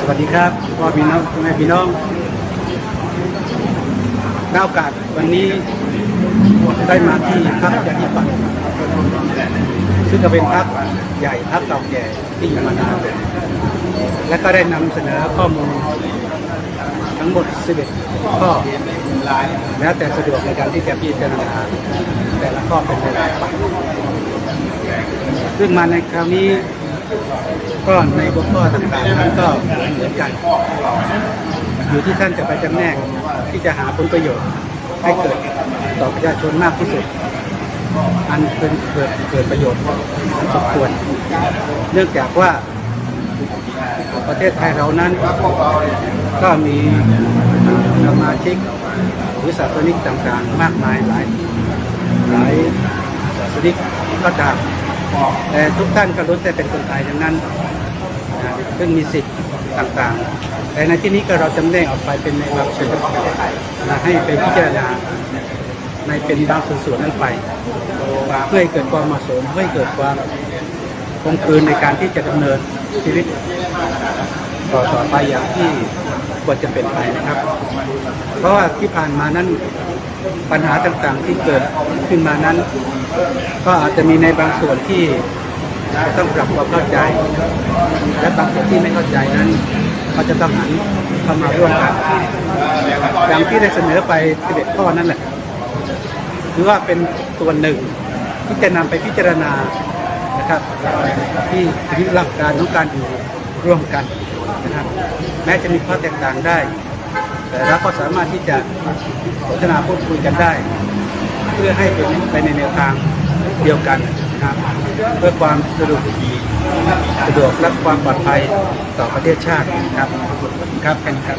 สวัสดีครับพ่อพี่น้องแม่พี่น้องน้าโอกาสวันนี้ได้มาที่พักยาธิปัตซึ่งก็เป็นพักใหญ่พักเก่าแก่ที่อยู่มานานและก็ได้นำเสนอข้อมูลทั้งหมด 11 ข้อแล้วแต่สะดวกในการที่จะพิจารณาแต่ละข้อเป็นรายไปซึ่งมาในคราวนี้ ก็ในหัวข้อต่างๆนั้นก็เหมือนกัน อยู่ที่ท่านจะไปจำแนกที่จะหาผลประโยชน์ ให้เกิดต่อประชาชนมากที่สุด อันเป็นเกิดเกิดประโยชน์อันสมควร เนื่องจากว่าประเทศไทยเรานั้นก็มีสมาชิกหรือศาสนิกต่างๆ มากมายหลายหลายศาสนิกก็ตาม แต่ทุกท่านก็ล้แต่เป็นคนไทยทั้งนั้นนะซึ่งมีสิทธิ์ต่างๆ แต่ในที่นี้ก็เราจำแนกออกไปเป็นในบางส่วนนะให้ไปพิจารณาในเป็นบางส่วนๆนั้นไป เพื่อให้เกิดความเหมาะสมเพื่อให้เกิดความคงคืนในการที่จะดำเนินชีวิต ต่อต่อไปอย่างที่ควรจะเป็นไปนะครับ เพราะว่าที่ผ่านมานั้น ปัญหาต่างๆที่เกิดขึ้นมานั้น ก็อาจจะมีในบางส่วนที่ต้องปรับความเข้าใจ และบางส่วนที่ไม่เข้าใจนั้น ก็จะต้องหันเข้ามาร่วมกันอย่างที่ได้เสนอไป11ข้อนั่นแหละถือว่าเป็นตัวหนึ่งที่จะนำไปพิจารณานะครับ ที่ถึงหลักการของการอยู่ร่วมกันนะครับ แม้จะมีข้อแตกต่างได้ แต่เราก็สามารถที่จะสนทนาพูดคุยกันได้ เพื่อให้เป็นไปในแนวทางเดียวกันนะครับเพื่อความสะดวกดีสะดวกและความปลอดภัยต่อประเทศชาตินะครับครับกันครับ